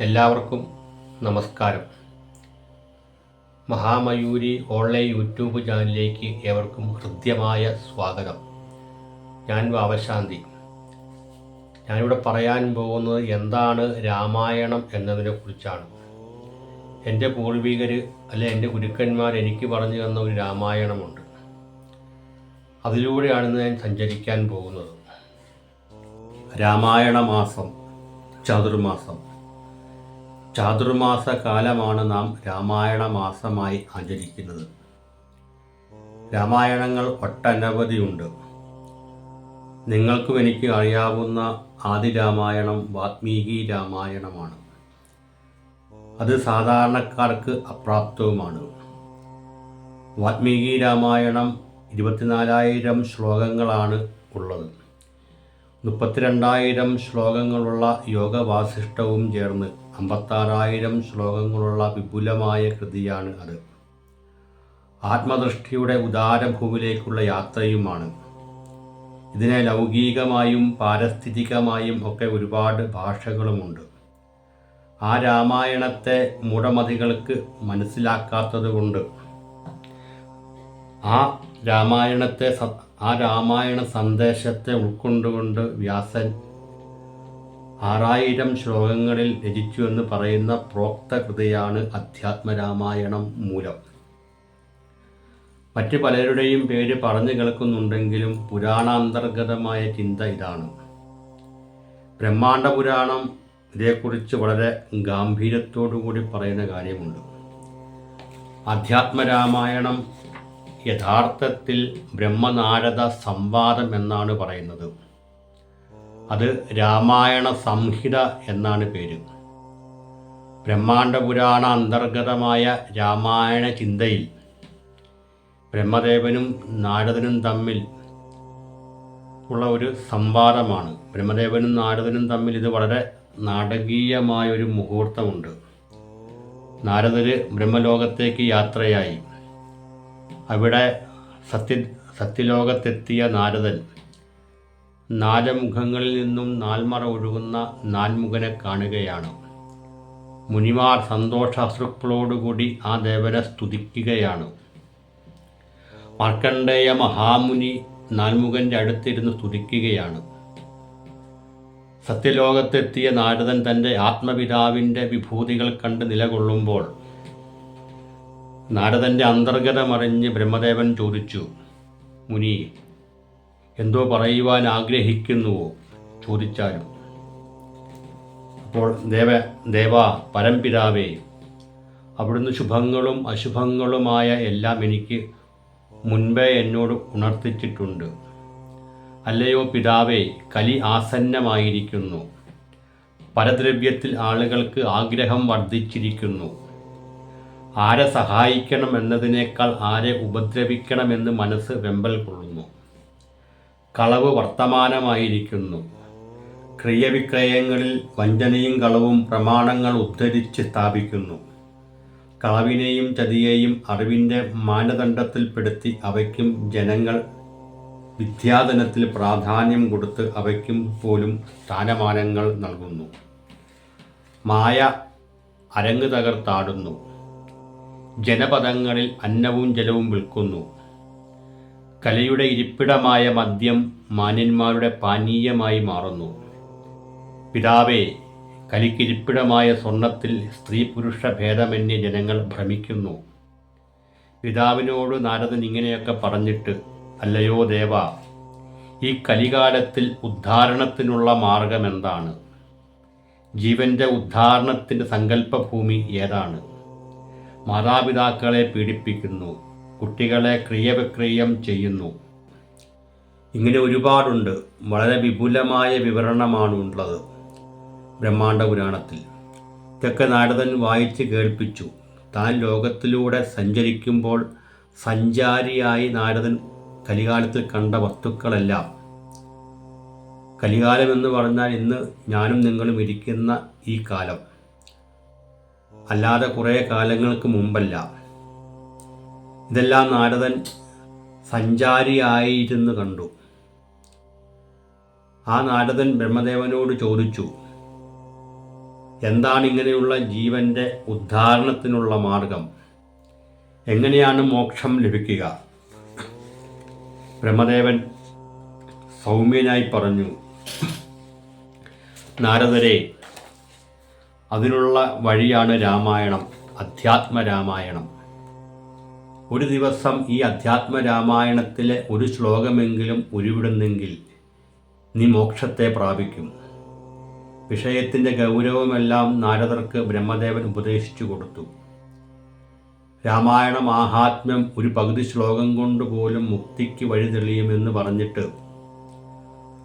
എല്ലാവർക്കും നമസ്കാരം. മഹാമയൂരി online YouTube ചാനലിലേക്ക് ഏവർക്കും ഹൃദ്യമായ സ്വാഗതം. ഞാൻ വാവശാന്തി. ഞാനിവിടെ പറയാൻ പോകുന്നത് എന്താണ് രാമായണം എന്നതിനെ കുറിച്ചാണ്. എന്റെ പൂർവികർ അല്ലെ എന്റെ ഗുരുക്കന്മാർ എനിക്ക് പറഞ്ഞു തന്ന ഒരു രാമായണമുണ്ട്. അതിലൂടെയാണ് ഞാൻ സഞ്ചരിക്കാൻ പോകുന്നത്. രാമായണ മാസം ചാതുർമാസം ചാതുർമാസ കാലമാണ് നാം രാമായണ മാസമായി ആചരിക്കുന്നത്. രാമായണങ്ങൾ ഒട്ടനവധിയുണ്ട് നിങ്ങൾക്കും എനിക്ക് അറിയാവുന്ന ആദി രാമായണം വാത്മീകി രാമായണമാണ്. അത് സാധാരണക്കാർക്ക് അപ്രാപ്തവുമാണ്. വാത്മീകി രാമായണം ഇരുപത്തിനാലായിരം ശ്ലോകങ്ങളാണ് ഉള്ളത്. മുപ്പത്തിരണ്ടായിരം ശ്ലോകങ്ങളുള്ള യോഗവാസിഷ്ടവും ചേർന്ന് അമ്പത്താറായിരം ശ്ലോകങ്ങളുള്ള വിപുലമായ കൃതിയാണ് അത്. ആത്മദൃഷ്ടിയുടെ ഉദാരഭൂമിയിലേക്കുള്ള യാത്രയുമാണ്. ഇതിനെ ലൗകികമായും പാരസ്ഥിതികമായും ഒക്കെ ഒരുപാട് ഭാഷകളുമുണ്ട്. ആ രാമായണത്തെ മൂടമതികൾക്ക് മനസ്സിലാക്കാത്തതുകൊണ്ട് ആ രാമായണത്തെ ആ രാമായണ സന്ദേശത്തെ ഉൾക്കൊണ്ടുകൊണ്ട് വ്യാസൻ ആറായിരം ശ്ലോകങ്ങളിൽ രചിച്ചു എന്ന് പറയുന്ന പ്രോക്ത കൃതിയാണ് അധ്യാത്മരാമായണം മൂലം. മറ്റ് പലരുടെയും പേര് പറഞ്ഞു കേൾക്കുന്നുണ്ടെങ്കിലും പുരാണാന്തർഗതമായ ചിന്ത ഇതാണ്. ബ്രഹ്മാണ്ഡ പുരാണം ഇതേക്കുറിച്ച് വളരെ ഗാംഭീര്യത്തോടു കൂടി പറയുന്ന കാര്യമുണ്ട്. അധ്യാത്മരാമായണം യഥാർത്ഥത്തിൽ ബ്രഹ്മനാരദ സംവാദം എന്നാണ് പറയുന്നത്. അത് രാമായണ സംഹിത എന്നാണ് പേര്. ബ്രഹ്മാണ്ഡ പുരാണ അന്തർഗതമായ രാമായണ ചിന്തയിൽ ബ്രഹ്മദേവനും നാരദനും തമ്മിൽ ഉള്ള ഒരു സംവാദമാണ്. ബ്രഹ്മദേവനും നാരദനും തമ്മിൽ ഇത് വളരെ നാടകീയമായ ഒരു മുഹൂർത്തമുണ്ട്. നാരദർ ബ്രഹ്മലോകത്തേക്ക് യാത്രയായി. അവിടെ സത്യ സത്യലോകത്തെത്തിയ നാരദൻ നാല് മുഖങ്ങളിൽ നിന്നും നാൽമറ ഒഴുകുന്ന നാൽമുഖനെ കാണുകയാണ്. മുനിമാർ സന്തോഷാശ്രുക്കളോടുകൂടി ആ ദേവനെ സ്തുതിക്കുകയാണ്. മാർക്കണ്ഡേയ മഹാമുനി നാൽമുഖന്റെ അടുത്തിരുന്ന് സ്തുതിക്കുകയാണ്. സത്യലോകത്തെത്തിയ നാരദൻ തന്റെ ആത്മപിതാവിന്റെ വിഭൂതികൾ കണ്ട് നിലകൊള്ളുമ്പോൾ നാരദന്റെ അന്തർഗതമറിഞ്ഞ് ബ്രഹ്മദേവൻ ചോദിച്ചു മുനി എന്തോ പറയുവാൻ ആഗ്രഹിക്കുന്നുവോ? ചോദിച്ചാലും. അപ്പോൾ ദേവ ദേവ പരംപിതാവേ അവിടുന്ന് ശുഭങ്ങളും അശുഭങ്ങളുമായ എല്ലാം എനിക്ക് മുൻപേ എന്നോട് ഉണർത്തിച്ചിട്ടുണ്ട്. അല്ലയോ പിതാവേ കലി ആസന്നമായിരിക്കുന്നു. പരദ്രവ്യത്തിൽ ആളുകൾക്ക് ആഗ്രഹം വർദ്ധിച്ചിരിക്കുന്നു. ആരെ സഹായിക്കണം എന്നതിനേക്കാൾ ആരെ ഉപദ്രവിക്കണമെന്ന് മനസ്സ് വെമ്പൽ കൊള്ളുന്നു. കളവ് വർത്തമാനമായിരിക്കുന്നു. ക്രിയവിക്രയങ്ങളിൽ വഞ്ചനയും കളവും പ്രമാണങ്ങൾ ഉദ്ധരിച്ച് സ്ഥാപിക്കുന്നു. കളവിനെയും ചതിയെയും അറിവിന്റെ മാനദണ്ഡത്തിൽപ്പെടുത്തി അവയ്ക്കും ജനങ്ങൾ വിദ്യാധനത്തിൽ പ്രാധാന്യം കൊടുത്ത് അവയ്ക്കും പോലും സ്ഥാനമാനങ്ങൾ നൽകുന്നു. മായ അരങ്ങ് തകർത്താടുന്നു. ജനപദങ്ങളിൽ അന്നവും ജലവും വിൽക്കുന്നു. കലയുടെ ഇരിപ്പിടമായ മദ്യം മാന്യന്മാരുടെ പാനീയമായി മാറുന്നു. പിതാവേ കലിക്കിരിപ്പിടമായ സ്വർണത്തിൽ സ്ത്രീ പുരുഷ ഭേദമന്യ ജനങ്ങൾ ഭ്രമിക്കുന്നു. പിതാവിനോട് നാരദൻ ഇങ്ങനെയൊക്കെ പറഞ്ഞിട്ട് അല്ലയോ ദേവ ഈ കലികാലത്തിൽ ഉദ്ധാരണത്തിനുള്ള മാർഗം എന്താണ്? ജീവന്റെ ഉദ്ധാരണത്തിന്റെ സങ്കല്പഭൂമി ഏതാണ്? മാതാപിതാക്കളെ പീഡിപ്പിക്കുന്നു. കുട്ടികളെ ക്രിയവിക്രിയം ചെയ്യുന്നു. ഇങ്ങനെ ഒരുപാടുണ്ട്. വളരെ വിപുലമായ വിവരണമാണ് ഉള്ളത് ബ്രഹ്മാണ്ഡ പുരാണത്തിൽ ഇതൊക്കെ നാരദൻ വായിച്ച് കേൾപ്പിച്ചു. താൻ ലോകത്തിലൂടെ സഞ്ചരിക്കുമ്പോൾ സഞ്ചാരിയായി നാരദൻ കലികാലത്തിൽ കണ്ട വസ്തുക്കളെല്ലാം. കലികാലം എന്ന് പറഞ്ഞാൽ ഇന്ന് ഞാനും നിങ്ങളും ഇരിക്കുന്ന ഈ കാലം. അല്ലാതെ കുറേ കാലങ്ങൾക്ക് മുമ്പല്ല. ഇതെല്ലാം നാരദൻ സഞ്ചാരിയായിരുന്നു കണ്ടു. ആ നാരദൻ ബ്രഹ്മദേവനോട് ചോദിച്ചു എന്താണ് ഇങ്ങനെയുള്ള ജീവന്റെ ഉദ്ധാരണത്തിനുള്ള മാർഗം? എങ്ങനെയാണ് മോക്ഷം ലഭിക്കുക? ബ്രഹ്മദേവൻ സൗമ്യനായി പറഞ്ഞു നാരദരെ അതിനുള്ള വഴിയാണ് രാമായണം അധ്യാത്മ രാമായണം ഒരു ദിവസം ഈ അധ്യാത്മ രാമായണത്തിലെ ഒരു ശ്ലോകമെങ്കിലും ഉരുവിടുന്നെങ്കിൽ നീ മോക്ഷത്തെ പ്രാപിക്കും. വിഷയത്തിന്റെ ഗൗരവമെല്ലാം നാരദർക്ക് ബ്രഹ്മദേവൻ ഉപദേശിച്ചു കൊടുത്തു. രാമായണ മാഹാത്മ്യം ഒരു പകുതി ശ്ലോകം കൊണ്ട് പോലും മുക്തിക്ക് വഴി തെളിയുമെന്ന് പറഞ്ഞിട്ട്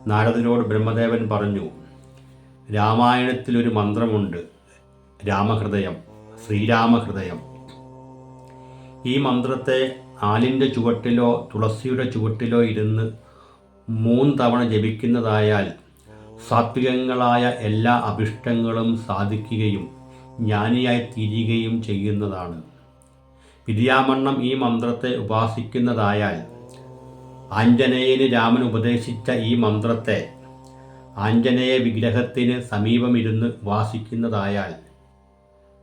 നാരദനോട് ബ്രഹ്മദേവൻ പറഞ്ഞു രാമായണത്തിലൊരു മന്ത്രമുണ്ട് രാമഹൃദയം ശ്രീരാമഹൃദയം. ഈ മന്ത്രത്തെ ആലിന്റെ ചുവട്ടിലോ തുളസിയുടെ ചുവട്ടിലോ ഇരുന്ന് മൂന്ന് തവണ ജപിക്കുന്നതായാൽ സാത്വികങ്ങളായ എല്ലാ അഭിഷ്ടങ്ങളും സാധിക്കുകയും ജ്ഞാനിയായി തീരുകയും ചെയ്യുന്നതാണ്. വിദ്യാമണ്ണം ഈ മന്ത്രത്തെ ഉപാസിക്കുന്നതായാൽ ആഞ്ജനേയന് രാമൻ ഉപദേശിച്ച ഈ മന്ത്രത്തെ ആഞ്ജനേയ വിഗ്രഹത്തിന് സമീപമിരുന്ന് വാസിക്കുന്നതായാൽ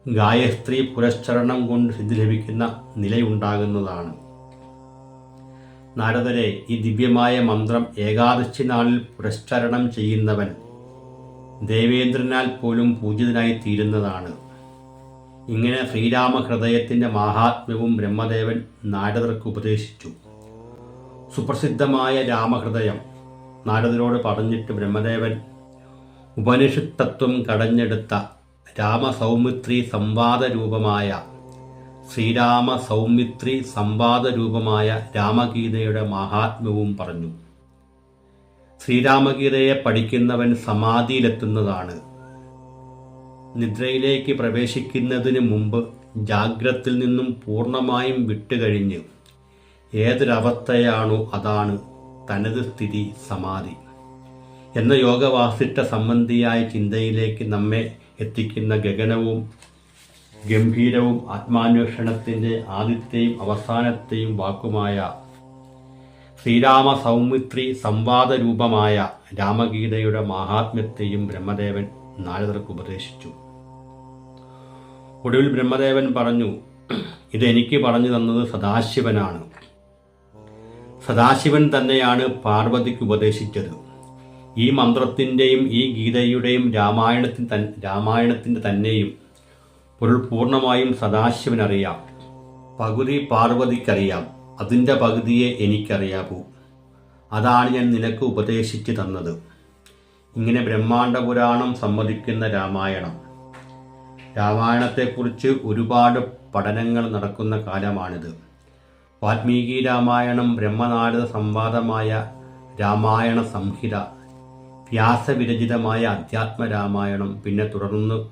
ഗായസ്ത്രീ പുരസ്ചരണം കൊണ്ട് സിദ്ധി ലഭിക്കുന്ന നിലയുണ്ടാകുന്നതാണ്. നാരദരെ ഈ ദിവ്യമായ മന്ത്രം ഏകാദശി നാളിൽ പുരസ്ചരണം ചെയ്യുന്നവൻ ദേവേന്ദ്രനാൽ പോലും പൂജിതനായി തീരുന്നതാണ്. ഇങ്ങനെ ശ്രീരാമഹൃദയത്തിന്റെ മാഹാത്മ്യവും ബ്രഹ്മദേവൻ നാരദർക്ക് ഉപദേശിച്ചു. സുപ്രസിദ്ധമായ രാമഹൃദയം നാരദരോട് പറഞ്ഞിട്ട് ബ്രഹ്മദേവൻ ഉപനിഷത്ത് തത്വം കടഞ്ഞെടുത്ത രാമസൗമിത്രി സംവാദ രൂപമായ ശ്രീരാമ സൗമിത്രി സംവാദ രൂപമായ രാമഗീതയുടെ മഹാത്മ്യവും പറഞ്ഞു. ശ്രീരാമഗീതയെ പഠിക്കുന്നവൻ സമാധിയിലെത്തുന്നതാണ്. നിദ്രയിലേക്ക് പ്രവേശിക്കുന്നതിന് മുമ്പ് ജാഗ്രത്തിൽ നിന്നും പൂർണമായും വിട്ടുകഴിഞ്ഞ് ഏതൊരവസ്ഥയാണോ അതാണ് തനത് സ്ഥിതി സമാധി. എന്ന യോഗവാസിട്ട സംബന്ധിയായ ചിന്തയിലേക്ക് നമ്മെ എത്തിക്കുന്ന ഗഗനവും ഗംഭീരവും ആത്മാന്വേഷണത്തിന്റെ ആദ്യത്തെയും അവസാനത്തെയും വാക്കുമായ ശ്രീരാമ സൗമിത്രി സംവാദ രൂപമായ രാമഗീതയുടെ മഹാത്മ്യത്തെയും ബ്രഹ്മദേവൻ നാരദർക്ക് ഉപദേശിച്ചു. ഒടുവിൽ ബ്രഹ്മദേവൻ പറഞ്ഞു ഇതെനിക്ക് പറഞ്ഞു തന്നത് സദാശിവനാണ്. സദാശിവൻ തന്നെയാണ് പാർവതിക്ക് ഉപദേശിച്ചത്. ഈ മന്ത്രത്തിന്റെയും ഈ ഗീതയുടെയും രാമായണത്തിൻ തൻ രാമായണത്തിന്റെ തന്നെയും പൊരുൾ പൂർണമായും സദാശിവനറിയാം. പകുതി പാർവതിക്കറിയാം. അതിന്റെ പകുതിയെ എനിക്കറിയാവൂ. അതാണ് ഞാൻ നിനക്ക് ഉപദേശിച്ചു തന്നത്. ഇങ്ങനെ ബ്രഹ്മാണ്ട പുരാണം സമ്മതിക്കുന്ന രാമായണം. രാമായണത്തെക്കുറിച്ച് ഒരുപാട് പഠനങ്ങൾ നടക്കുന്ന കാലമാണിത്. വാൽമീകി രാമായണം ബ്രഹ്മനാരദ സംവാദമായ രാമായണ സംഹിത വ്യാസവിരചിതമായ അധ്യാത്മരാമായണം പിന്നെ തുടർന്ന്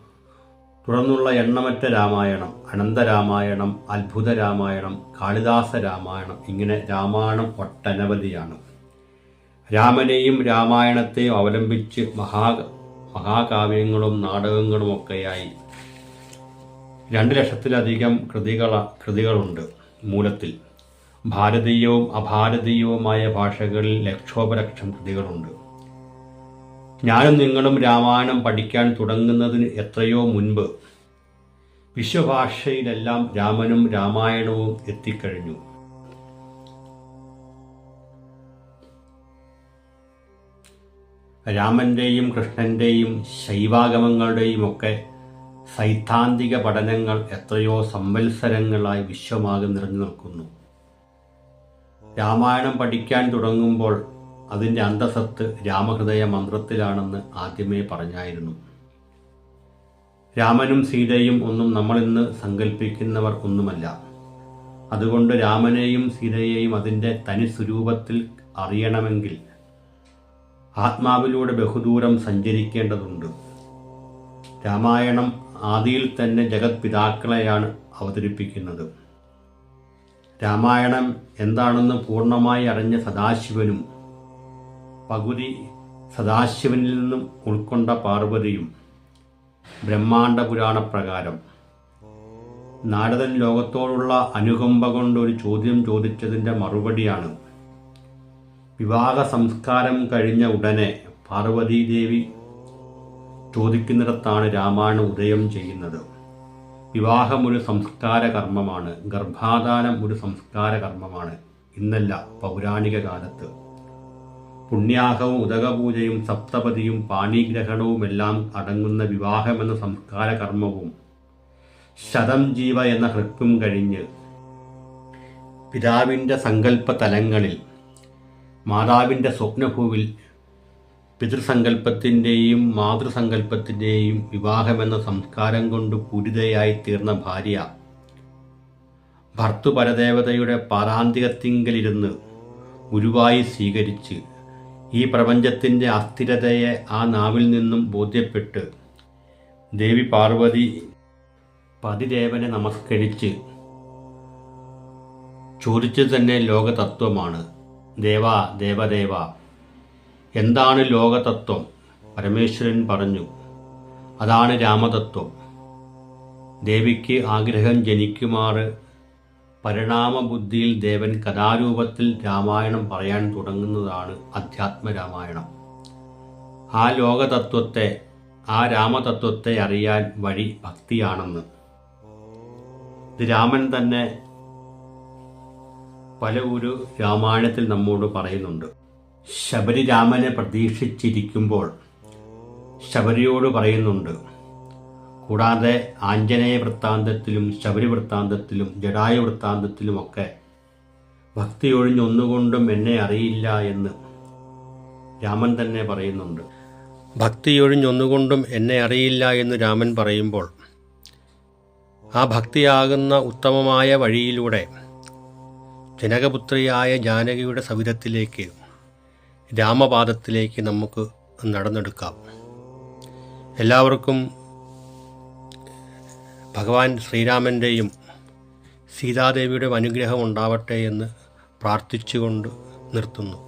തുടർന്നുള്ള എണ്ണമറ്റ രാമായണം അനന്തരാമായണം അത്ഭുത രാമായണം കാളിദാസ രാമായണം ഇങ്ങനെ രാമായണം ഒട്ടനവധിയാണ്. രാമനെയും രാമായണത്തെയും അവലംബിച്ച് മഹാ മഹാകാവ്യങ്ങളും നാടകങ്ങളും ഒക്കെയായി രണ്ട് ലക്ഷത്തിലധികം കൃതികൾ കൃതികളുണ്ട് മൂലത്തിൽ. ഭാരതീയവും അഭാരതീയവുമായ ഭാഷകളിൽ ലക്ഷോപലക്ഷം കൃതികളുണ്ട്. ഞാനും നിങ്ങളും രാമായണം പഠിക്കാൻ തുടങ്ങുന്നതിന് എത്രയോ മുൻപ് വിശ്വഭാഷയിലെല്ലാം രാമനും രാമായണവും എത്തിക്കഴിഞ്ഞു. രാമന്റെയും കൃഷ്ണന്റെയും ശൈവാഗമങ്ങളുടെയും ഒക്കെ സൈദ്ധാന്തിക പഠനങ്ങൾ എത്രയോ സംവത്സരങ്ങളായി വിശ്വമാകെ നിറഞ്ഞു നിൽക്കുന്നു രാമായണം പഠിക്കാൻ തുടങ്ങുമ്പോൾ അതിന്റെ അന്തസത്ത് രാമഹൃദയ മന്ത്രത്തിലാണെന്ന് ആദ്യമേ പറഞ്ഞായിരുന്നു. രാമനും സീതയും ഒന്നും നമ്മളിന്ന് സങ്കല്പിക്കുന്നവർ ഒന്നുമല്ല. അതുകൊണ്ട് രാമനെയും സീതയെയും അതിന്റെ തനി സ്വരൂപത്തിൽ അറിയണമെങ്കിൽ ആത്മാവിലൂടെ ബഹുദൂരം സഞ്ചരിക്കേണ്ടതുണ്ട്. രാമായണം ആദിയിൽ തന്നെ ജഗത് പിതാക്കളെയാണ് അവതരിപ്പിക്കുന്നത്. രാമായണം എന്താണെന്ന് പൂർണമായി അറിഞ്ഞ സദാശിവനും പകുതി സദാശിവനിൽ നിന്നും ഉൾക്കൊണ്ട പാർവതിയും ബ്രഹ്മാണ്ട പുരാണ പ്രകാരം. നാരദൻ ലോകത്തോടുള്ള അനുകമ്പ കൊണ്ട് ഒരു ചോദ്യം ചോദിച്ചതിന്റെ മറുപടിയാണ്. വിവാഹ സംസ്കാരം കഴിഞ്ഞ ഉടനെ പാർവതീദേവി ചോദിക്കുന്നിടത്താണ് രാമായണം ഉദയം ചെയ്യുന്നത്. വിവാഹം ഒരു സംസ്കാര കർമ്മമാണ്. ഗർഭാധാനം ഒരു സംസ്കാര കർമ്മമാണ്. ഇന്നല്ല പൗരാണിക കാലത്ത്. പുണ്യാഹവും ഉദകപൂജയും സപ്തപതിയും പാണിഗ്രഹണവുമെല്ലാം അടങ്ങുന്ന വിവാഹമെന്ന സംസ്കാര കർമ്മവും ശതം ജീവ എന്ന ഹൃക്കും കഴിഞ്ഞ് പിതാവിന്റെ സങ്കല്പ തലങ്ങളിൽ മാതാവിന്റെ സ്വപ്നഭൂവിൽ പിതൃസങ്കല്പത്തിന്റെയും മാതൃസങ്കല്പത്തിന്റെയും വിവാഹമെന്ന സംസ്കാരം കൊണ്ട് പൂരിതയായി തീർന്ന ഭാര്യ ഭർത്തുപരദേവതയുടെ പാരാന്തികത്തിങ്കലിരുന്ന് ഗുരുവായി സ്വീകരിച്ച് ഈ പ്രപഞ്ചത്തിന്റെ അസ്ഥിരതയെ ആ നാവിൽ നിന്നും ബോധ്യപ്പെട്ട് ദേവി പാർവതി പതിദേവനെ നമസ്കരിച്ച് ചോദിച്ചു തന്നെ ലോകതത്വമാണ്. ദേവ ദേവദേവ. എന്താണ് ലോകതത്വം? പരമേശ്വരൻ പറഞ്ഞു. അതാണ് രാമതത്വം. ദേവിക്ക് ആഗ്രഹം ജനിക്കുമാറ് പരിണാമബുദ്ധിയിൽ ദേവൻ കഥാരൂപത്തിൽ രാമായണം പറയാൻ തുടങ്ങുന്നതാണ് അധ്യാത്മരാമായണം. ആ ലോകതത്വത്തെ ആ രാമതത്വത്തെ അറിയാൻ വഴി ഭക്തിയാണെന്ന്. ഇത് രാമൻ തന്നെ പല ഒരു രാമായണത്തിൽ നമ്മോട് പറയുന്നുണ്ട്. ശബരിരാമനെ പ്രതീക്ഷിച്ചിരിക്കുമ്പോൾ ശബരിയോട് പറയുന്നുണ്ട് കൂടാതെ ആഞ്ജനേയ വൃത്താന്തത്തിലും ശബരി വൃത്താന്തത്തിലും ജഡായു വൃത്താന്തത്തിലുമൊക്കെ ഭക്തി ഒഴിഞ്ഞൊന്നുകൊണ്ടും എന്നെ അറിയില്ല എന്ന് രാമൻ തന്നെ പറയുന്നുണ്ട്. ഭക്തി ഒഴിഞ്ഞൊന്നുകൊണ്ടും എന്നെ അറിയില്ല എന്ന് രാമൻ പറയുമ്പോൾ ആ ഭക്തിയാകുന്ന ഉത്തമമായ വഴിയിലൂടെ ജനകപുത്രിയായ ജാനകിയുടെ സവിധത്തിലേക്ക് രാമപാദത്തിലേക്ക് നമുക്ക് നടന്നെടുക്കാം. എല്ലാവർക്കും ഭഗവാൻ ശ്രീരാമന്റെയും സീതാദേവിയുടെയും അനുഗ്രഹം ഉണ്ടാവട്ടെ എന്ന് പ്രാർത്ഥിച്ചുകൊണ്ട് നിർത്തുന്നു.